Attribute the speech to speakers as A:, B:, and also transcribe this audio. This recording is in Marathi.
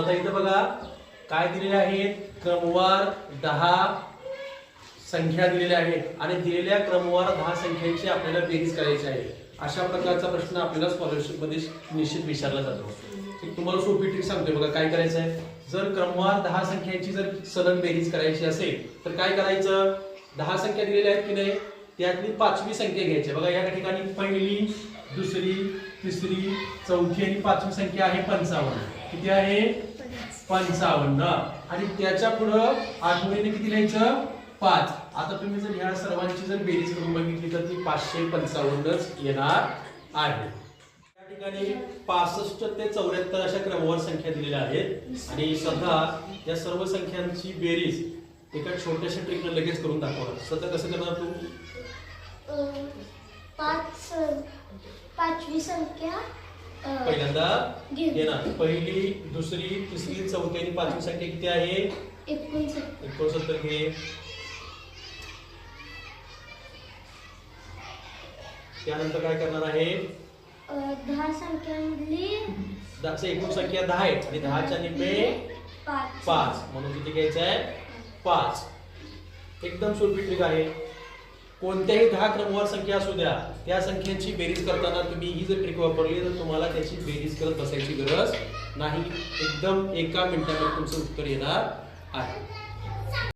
A: आता इथं बघा काय दिलेले आहेत? क्रमवार दहा संख्या दिलेल्या आहेत. आणि दिलेल्या क्रमवार दहा संख्यांची आपल्याला बेरीज करायची आहे. अशा प्रकारचा प्रश्न आपल्याला स्कॉलरशिपमध्ये निश्चित विचारला जातो. तुम्हाला सोपी ट्रिक सांगतोय बघा काय करायचं आहे? जर क्रमवार दहा संख्यांची जर सलग बेरीज करायची असेल तर काय करायचं? दहा संख्या दिलेल्या आहेत की नाही? त्यातली पाचवी संख्या घ्यायची बघा या ठिकाणी पहिली दुसरी तिसरी चौथी आणि पाचवी संख्या आहे पंचावन्न. किती आहे? पंचावन्न. आणि त्याच्या पुढं आठवणीने किती लिहायचं? पाच. आता तुम्ही जर ह्या सर्वांची जर बेरीज करून बघितली तर ती पाचशे पंचावन्नच येणार आहे. या ठिकाणी पासष्ट ते चौऱ्याहत्तर अशा क्रमवार संख्या दिलेल्या आहेत. आणि सध्या या सर्व संख्यांची बेरीज एका छोट्याशा ट्रिकनं लगेच करून दाखवणार सध्या कसं करणार तू?
B: पाच पाचवी संख्या
A: पहिल्यांदा. घेणार पहिली दुसरी तिसरी चौथी आणि पाचवी संख्या किती आहे?
B: एकोणसत्तर.
A: घे. त्यानंतर काय करणार आहे?
B: दहा संख्यांमधली
A: एकूण संख्या दहा आहे आणि दहाच्या निम्मे
B: पाच.
A: पाच. म्हणून किती घ्यायचं आहे? पाच. एकदम सोपी ट्रिक आहे. कोणत्याही दहा क्रमवार संख्या असू द्या त्या संख्यांची बेरीज करताना तुम्ही ही जर ट्रिक वापरली तर तुम्हाला त्याची बेरीज करत बसायची गरज नाही. एकदम एका मिनिटामध्ये तुमचं उत्तर येणार आहे.